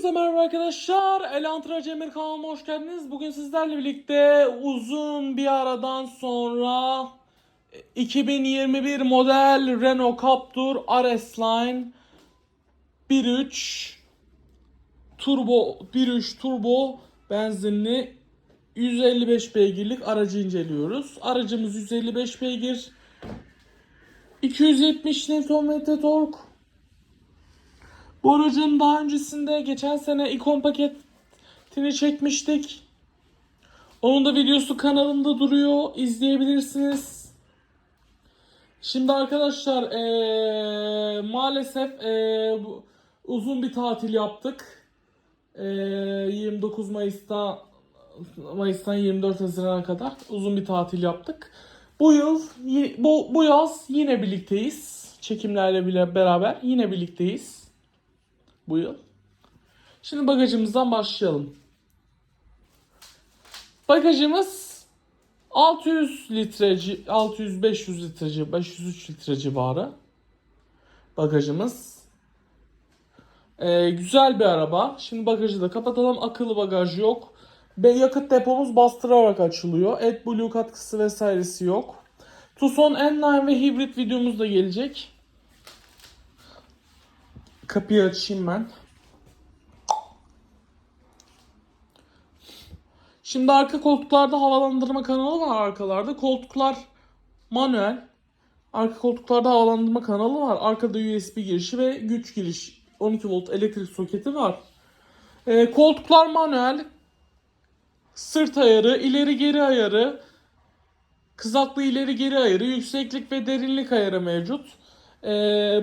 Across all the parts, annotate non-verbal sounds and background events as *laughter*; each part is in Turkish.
Hepinize merhaba arkadaşlar. Elantra Cemil kanalıma hoş geldiniz. Bugün sizlerle birlikte uzun bir aradan sonra 2021 model Renault Captur RS Line 1.3 turbo 1.3 turbo benzinli 155 beygirlik aracı inceliyoruz. Aracımız 155 beygir 270 Nm tork bu aracın daha öncesinde geçen sene ikon paketini çekmiştik. Onun da videosu kanalımda duruyor. İzleyebilirsiniz. Şimdi arkadaşlar eee, maalesef eee, bu, uzun bir tatil yaptık. Eee, 29 Mayıs'ta Mayıs'tan 24 Haziran'a kadar uzun bir tatil yaptık. Bu yıl bu, bu yaz yine birlikteyiz. Çekimlerle bile beraber yine birlikteyiz bu yıl. Şimdi bagajımızdan başlayalım. Bagajımız 600 litre, 600-500 litre, 503 litre civarı. Bagajımız. Ee, güzel bir araba. Şimdi bagajı da kapatalım. Akıllı bagaj yok. Ve yakıt depomuz bastırarak açılıyor. AdBlue katkısı vesairesi yok. Tucson N9 ve hibrit videomuz da gelecek. Kapıyı açayım ben. Şimdi arka koltuklarda havalandırma kanalı var arkalarda. Koltuklar manuel. Arka koltuklarda havalandırma kanalı var. Arkada USB girişi ve güç giriş 12 volt elektrik soketi var. Ee, koltuklar manuel. Sırt ayarı, ileri geri ayarı, kızaklı ileri geri ayarı, yükseklik ve derinlik ayarı mevcut. Ee,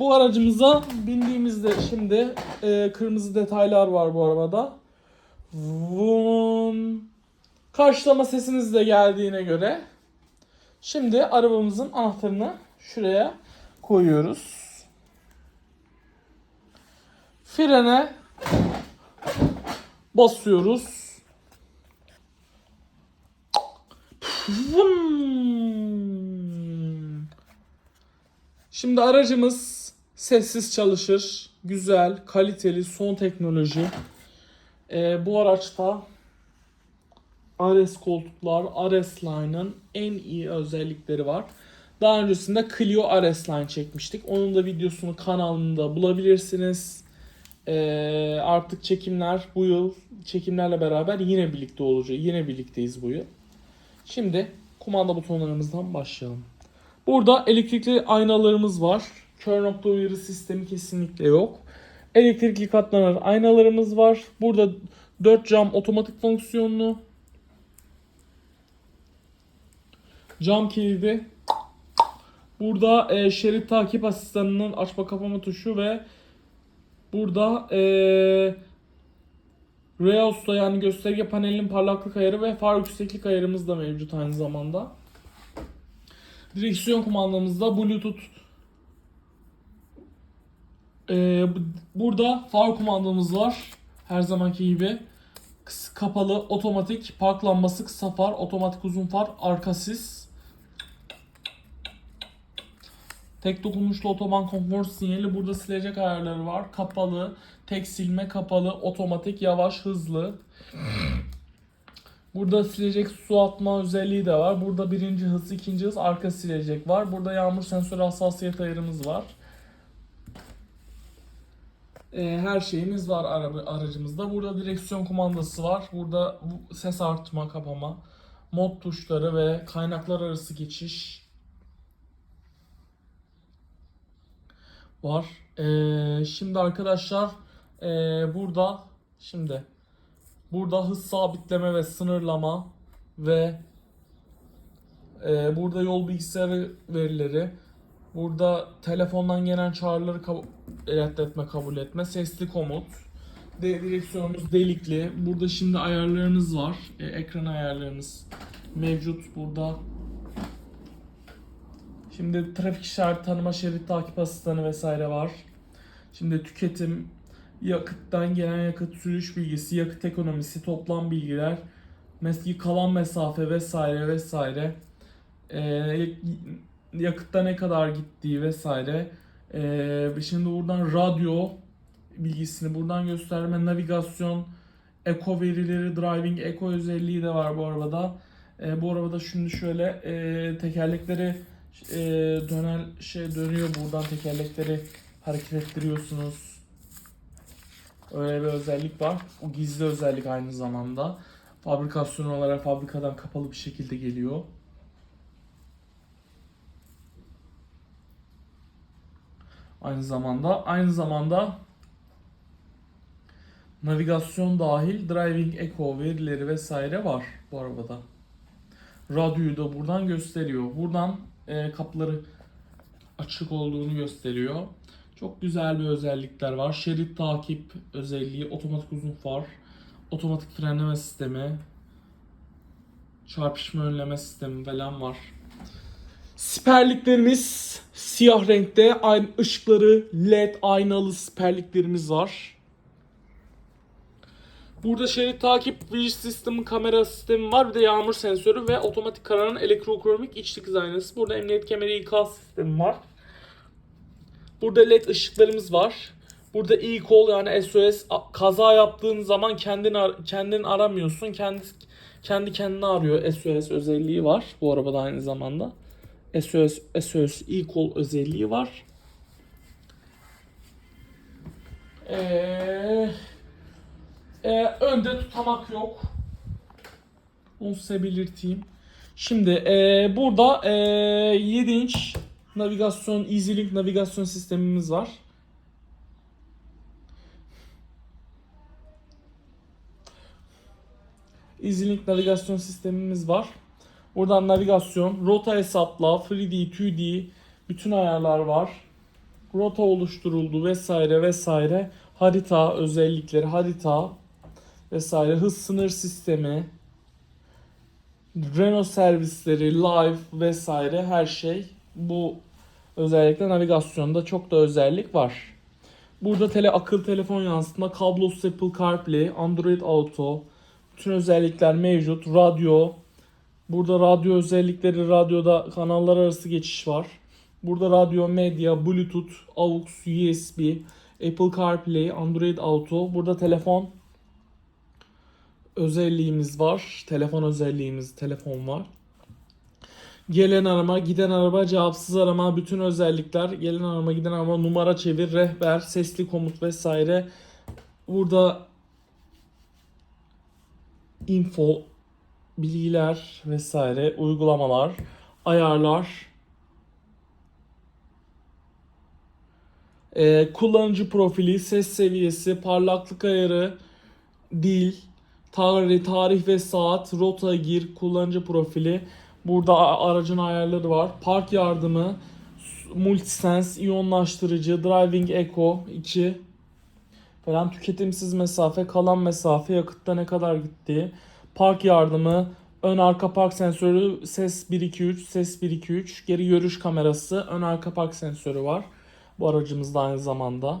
bu aracımıza bindiğimizde şimdi e, kırmızı detaylar var bu arabada. Vun. Karşılama sesiniz de geldiğine göre şimdi arabamızın anahtarını şuraya koyuyoruz. Frene basıyoruz. Vun. Şimdi aracımız sessiz çalışır. Güzel, kaliteli, son teknoloji. Ee, bu araçta RS koltuklar, RS Line'ın en iyi özellikleri var. Daha öncesinde Clio RS Line çekmiştik. Onun da videosunu kanalımda bulabilirsiniz. Ee, artık çekimler bu yıl çekimlerle beraber yine birlikte olacak. Yine birlikteyiz bu yıl. Şimdi kumanda butonlarımızdan başlayalım. Burada elektrikli aynalarımız var. Kör nokta uyarı sistemi kesinlikle yok. Elektrikli katlanan aynalarımız var. Burada 4 cam otomatik fonksiyonlu. Cam kilidi. Burada e, şerit takip asistanının açma kapama tuşu ve burada e, Reos'ta yani gösterge panelinin parlaklık ayarı ve far yükseklik ayarımız da mevcut aynı zamanda. Direksiyon kumandamızda Bluetooth ee, bu- burada far kumandamız var. Her zamanki gibi. Kapalı, otomatik, park lambası, kısa far, otomatik uzun far, arka sis. Tek dokunmuşlu otoban konfor sinyali. Burada silecek ayarları var. Kapalı, tek silme kapalı, otomatik, yavaş, hızlı. Burada silecek su atma özelliği de var. Burada birinci hız, ikinci hız, arka silecek var. Burada yağmur sensörü hassasiyet ayarımız var. Ee, her şeyimiz var araba, aracımızda. Burada direksiyon kumandası var. Burada bu ses artma, kapama, mod tuşları ve kaynaklar arası geçiş var. Ee, şimdi arkadaşlar ee, burada şimdi burada hız sabitleme ve sınırlama ve ee, burada yol bilgisayarı verileri Burada telefondan gelen çağrıları kab- reddetme, kabul etme, sesli komut. De direksiyonumuz delikli. Burada şimdi ayarlarınız var. E, ekran ayarlarınız mevcut burada. Şimdi trafik işareti tanıma, şerit takip asistanı vesaire var. Şimdi tüketim, yakıttan gelen yakıt sürüş bilgisi, yakıt ekonomisi, toplam bilgiler, mes kalan mesafe vesaire vesaire. Ee, yakıtta ne kadar gittiği vesaire. Ee, şimdi buradan radyo bilgisini buradan gösterme, navigasyon, eko verileri, driving eko özelliği de var bu arabada. E, bu arabada şimdi şöyle e, tekerlekleri e, dönen şey dönüyor buradan tekerlekleri hareket ettiriyorsunuz. Öyle bir özellik var. O gizli özellik aynı zamanda. Fabrikasyon olarak fabrikadan kapalı bir şekilde geliyor. Aynı zamanda aynı zamanda navigasyon dahil driving echo verileri vesaire var bu arabada. Radyoyu da buradan gösteriyor. Buradan e, kapıları açık olduğunu gösteriyor. Çok güzel bir özellikler var. Şerit takip özelliği, otomatik uzun far, otomatik frenleme sistemi, çarpışma önleme sistemi falan var. Siperliklerimiz siyah renkte. Aynı ışıkları led aynalı siperliklerimiz var. Burada şerit takip vision sistemi, kamera sistemi var. Bir de yağmur sensörü ve otomatik kararan elektrokromik iç dikiz aynası. Burada emniyet kemeri ikaz sistemi var. Burada led ışıklarımız var. Burada e-call yani SOS kaza yaptığın zaman kendin ar- kendin aramıyorsun. Kendi kendi kendine arıyor. SOS özelliği var bu arabada aynı zamanda. SOS SOS e-call özelliği var. Ee, e, önde tutamak yok. Onu size belirteyim. Şimdi e, burada e, 7 inç navigasyon, EasyLink navigasyon sistemimiz var. EasyLink navigasyon sistemimiz var. Buradan navigasyon, rota hesapla, 3D, 2D bütün ayarlar var. Rota oluşturuldu vesaire vesaire. Harita özellikleri, harita vesaire, hız sınır sistemi, Renault servisleri, live vesaire her şey bu özellikle navigasyonda çok da özellik var. Burada tele akıl telefon yansıtma, kablosuz Apple CarPlay, Android Auto, bütün özellikler mevcut. Radyo, burada radyo özellikleri, radyoda kanallar arası geçiş var. Burada radyo, medya, Bluetooth, AUX, USB, Apple CarPlay, Android Auto. Burada telefon özelliğimiz var. Telefon özelliğimiz, telefon var. Gelen arama, giden araba, cevapsız arama, bütün özellikler, gelen arama, giden arama, numara çevir, rehber, sesli komut vesaire. Burada info, bilgiler vesaire, uygulamalar, ayarlar, Ee, kullanıcı profili, ses seviyesi, parlaklık ayarı, dil, tarih, tarih ve saat, rota gir, kullanıcı profili. Burada aracın ayarları var. Park yardımı, multisense, iyonlaştırıcı, driving echo 2 falan tüketimsiz mesafe, kalan mesafe, yakıtta ne kadar gittiği, park yardımı, ön arka park sensörü, ses 123, ses 123, geri görüş kamerası, ön arka park sensörü var. Bu aracımızda aynı zamanda.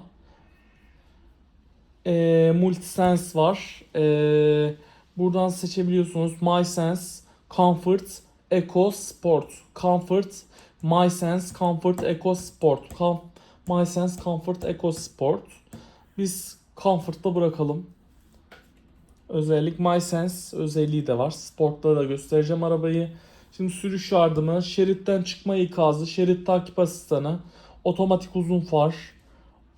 Ee, Multisense var. Ee, buradan seçebiliyorsunuz. MySense, Comfort, Eco, Sport. Comfort, MySense, Comfort, Eco, Sport. Com MySense, Comfort, Eco, Sport. Biz Comfort'ta bırakalım. Özellik MySense özelliği de var. Sport'ta da göstereceğim arabayı. Şimdi sürüş yardımı, şeritten çıkma ikazı, şerit takip asistanı, otomatik uzun far,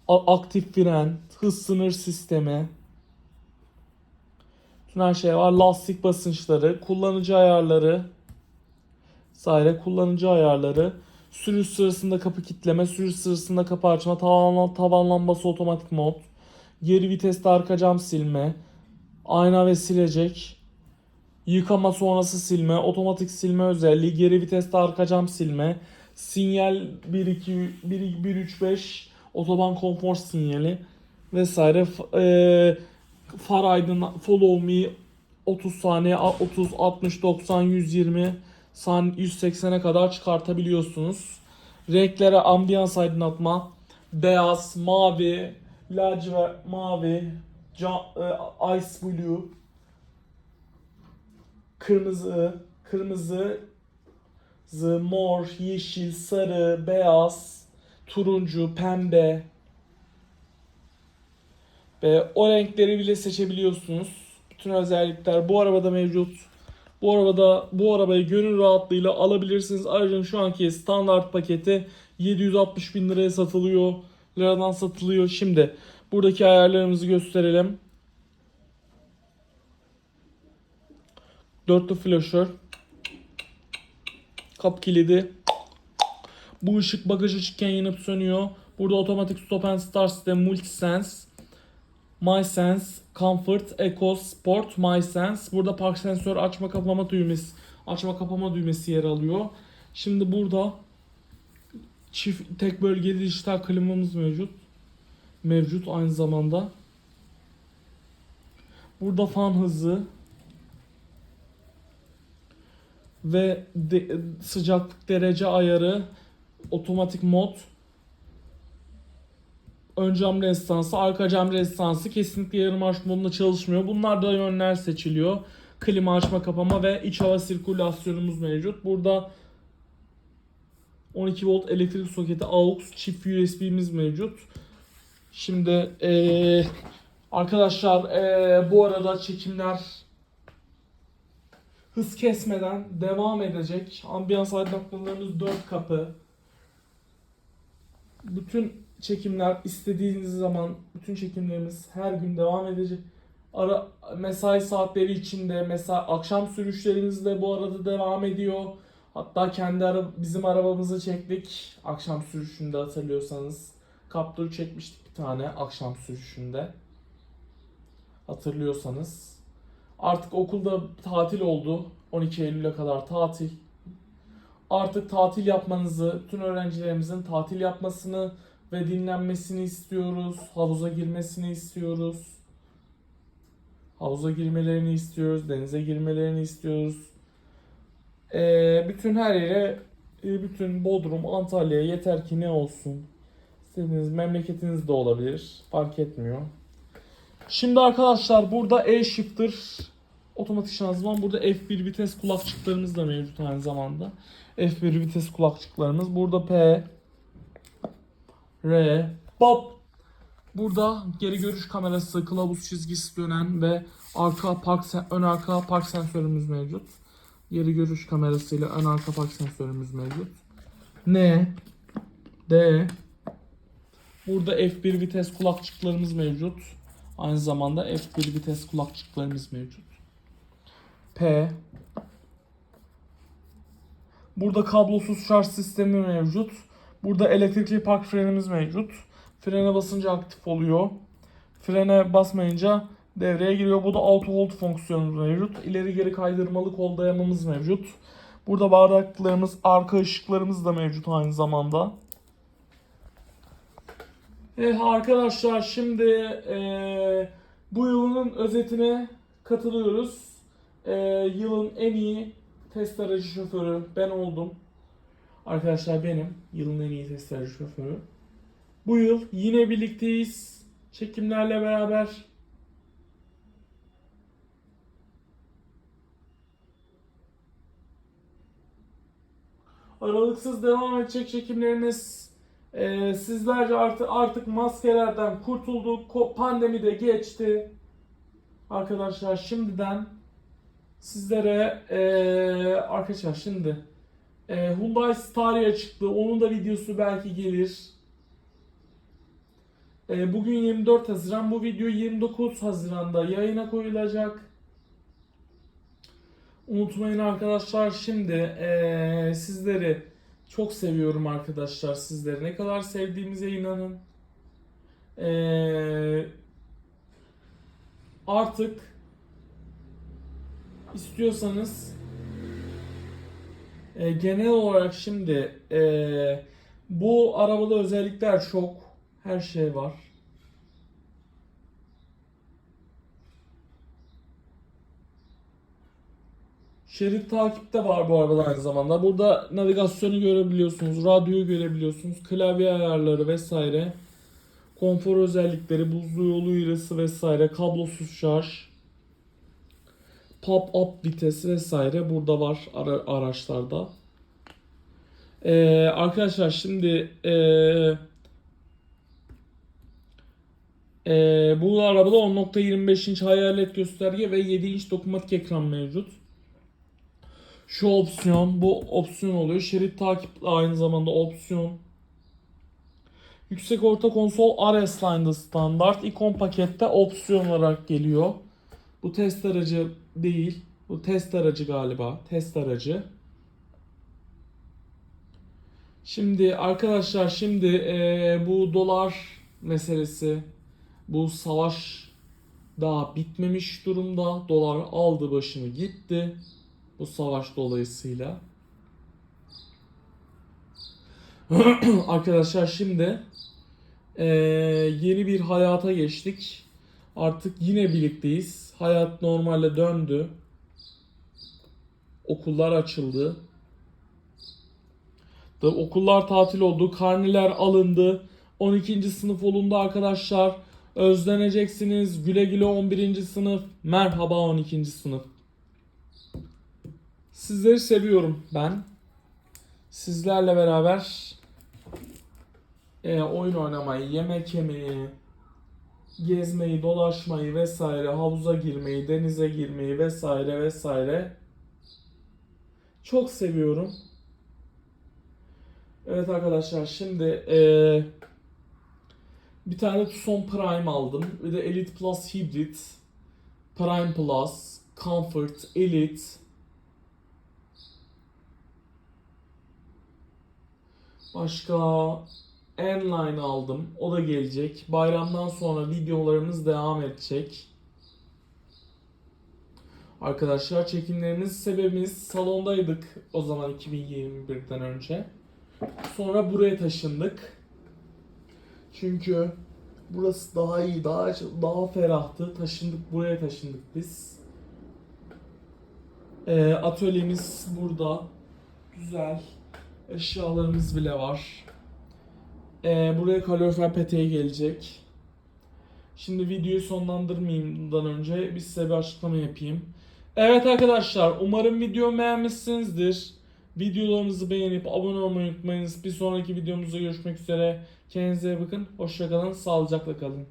aktif fren, hız sınır sistemi, bütün her şey var. Lastik basınçları, kullanıcı ayarları, vesaire kullanıcı ayarları, sürüş sırasında kapı kitleme, sürüş sırasında kapı açma, tavan, tavan lambası otomatik mod, geri viteste arka cam silme, ayna ve silecek, yıkama sonrası silme, otomatik silme özelliği, geri viteste arka cam silme, sinyal 1 2 1 1 3 5 otoban konfor sinyali vesaire. Eee, far aydın follow me 30 saniye a- 30 60 90 120 san 180'e kadar çıkartabiliyorsunuz. Renklere ambiyans aydınlatma beyaz, mavi, lacivert, mavi, ca- e, ice blue kırmızı, kırmızı, zı, mor, yeşil, sarı, beyaz, turuncu, pembe, Ve o renkleri bile seçebiliyorsunuz. Bütün özellikler bu arabada mevcut. Bu arabada bu arabayı gönül rahatlığıyla alabilirsiniz. Aracın şu anki standart paketi 760 bin liraya satılıyor. Liradan satılıyor. Şimdi buradaki ayarlarımızı gösterelim. Dörtlü flaşör. Kap kilidi. Bu ışık bagaj açıkken yanıp sönüyor. Burada otomatik stop and start sistemi multisense. MySense, Comfort, Eco, Sport, MySense. Burada park sensör açma kapama düğmesi, açma kapama düğmesi yer alıyor. Şimdi burada çift tek bölgeli dijital klimamız mevcut. Mevcut aynı zamanda. Burada fan hızı ve de- sıcaklık derece ayarı, otomatik mod, ön cam rezistansı, arka cam rezistansı kesinlikle yarım arş modunda çalışmıyor. Bunlar da yönler seçiliyor. Klima açma kapama ve iç hava sirkülasyonumuz mevcut. Burada 12 volt elektrik soketi AUX çift USB'miz mevcut. Şimdi eee, arkadaşlar eee, bu arada çekimler hız kesmeden devam edecek. Ambiyans aydınlatmalarımız 4 kapı. Bütün çekimler istediğiniz zaman bütün çekimlerimiz her gün devam edecek. Ara mesai saatleri içinde mesela akşam sürüşlerimiz de bu arada devam ediyor. Hatta kendi ara bizim arabamızı çektik akşam sürüşünde hatırlıyorsanız. Captur çekmiştik bir tane akşam sürüşünde. Hatırlıyorsanız. Artık okulda tatil oldu. 12 Eylül'e kadar tatil. Artık tatil yapmanızı, bütün öğrencilerimizin tatil yapmasını ve dinlenmesini istiyoruz. Havuza girmesini istiyoruz. Havuza girmelerini istiyoruz. Denize girmelerini istiyoruz. Ee, bütün her yere, e, bütün Bodrum, Antalya yeter ki ne olsun. İstediğiniz memleketiniz de olabilir. Fark etmiyor. Şimdi arkadaşlar burada E-Shifter otomatik şanzıman. Burada F1 vites kulakçıklarımız da mevcut aynı zamanda. F1 vites kulakçıklarımız. Burada P, R, Bob. Burada geri görüş kamerası, kılavuz çizgisi dönen ve arka park ön arka park sensörümüz mevcut. Geri görüş kamerasıyla ön arka park sensörümüz mevcut. N, D. Burada F1 vites kulakçıklarımız mevcut. Aynı zamanda F1 vites kulakçıklarımız mevcut. P. Burada kablosuz şarj sistemi mevcut. Burada elektrikli park frenimiz mevcut. Frene basınca aktif oluyor. Frene basmayınca devreye giriyor. Bu da auto hold fonksiyonumuz mevcut. İleri geri kaydırmalı kol dayamamız mevcut. Burada bardaklarımız, arka ışıklarımız da mevcut aynı zamanda. Evet arkadaşlar şimdi eee, bu yılın özetine katılıyoruz. Eee, yılın en iyi test aracı şoförü ben oldum. Arkadaşlar benim yılın en iyi test aracı şoförü. Bu yıl yine birlikteyiz. Çekimlerle beraber. Aralıksız devam edecek çekimlerimiz. Ee, sizlerce artık artık maskelerden kurtulduk. Pandemi de geçti. Arkadaşlar şimdiden sizlere ee, arkadaşlar şimdi ee, Hyundai Staria çıktı. Onun da videosu belki gelir. Ee, bugün 24 Haziran. Bu video 29 Haziran'da yayına koyulacak. Unutmayın arkadaşlar şimdi ee, sizleri çok seviyorum arkadaşlar sizleri. Ne kadar sevdiğimize inanın. Ee, artık istiyorsanız e, genel olarak şimdi e, bu arabada özellikler çok. Her şey var. Şerit takipte var bu arabada aynı zamanda. Burada navigasyonu görebiliyorsunuz, radyoyu görebiliyorsunuz, klavye ayarları vesaire. Konfor özellikleri, buzlu yolu iğresi vesaire, kablosuz şarj, pop-up vitesi vesaire burada var ara- araçlarda. Ee, arkadaşlar şimdi ee, Ee, bu arabada 10.25 inç hayalet gösterge ve 7 inç dokunmatik ekran mevcut. Şu opsiyon, bu opsiyon oluyor. Şerit takip aynı zamanda opsiyon. Yüksek orta konsol RS Line'da standart. ikon pakette opsiyon olarak geliyor. Bu test aracı değil. Bu test aracı galiba. Test aracı. Şimdi arkadaşlar şimdi eee, bu dolar meselesi bu savaş daha bitmemiş durumda. Dolar aldı başını gitti bu savaş dolayısıyla. *clears throat* Arkadaşlar şimdi eee, yeni bir hayata geçtik. Artık yine birlikteyiz. Hayat normale döndü. Okullar açıldı. Da okullar tatil oldu. Karneler alındı. 12. sınıf olundu arkadaşlar. Özleneceksiniz. Güle güle 11. sınıf. Merhaba 12. sınıf. Sizleri seviyorum ben. Sizlerle beraber e, oyun oynamayı, yemek yemeyi, gezmeyi, dolaşmayı vesaire, havuza girmeyi, denize girmeyi vesaire vesaire çok seviyorum. Evet arkadaşlar şimdi eee, bir tane Tucson Prime aldım. Bir de Elite Plus Hybrid, Prime Plus, Comfort, Elite. Başka N-Line aldım. O da gelecek. Bayramdan sonra videolarımız devam edecek. Arkadaşlar çekimlerimiz sebebimiz salondaydık o zaman 2021'den önce. Sonra buraya taşındık. Çünkü burası daha iyi, daha daha ferahtı. Taşındık, buraya taşındık biz. Ee, atölyemiz burada. Güzel. Eşyalarımız bile var. Ee, buraya kalorifer peteği gelecek. Şimdi videoyu sonlandırmayımdan önce bir size bir açıklama yapayım. Evet arkadaşlar umarım videomu beğenmişsinizdir. Videolarımızı beğenip abone olmayı unutmayınız. Bir sonraki videomuzda görüşmek üzere. Kendinize iyi bakın. Hoşçakalın. Sağlıcakla kalın.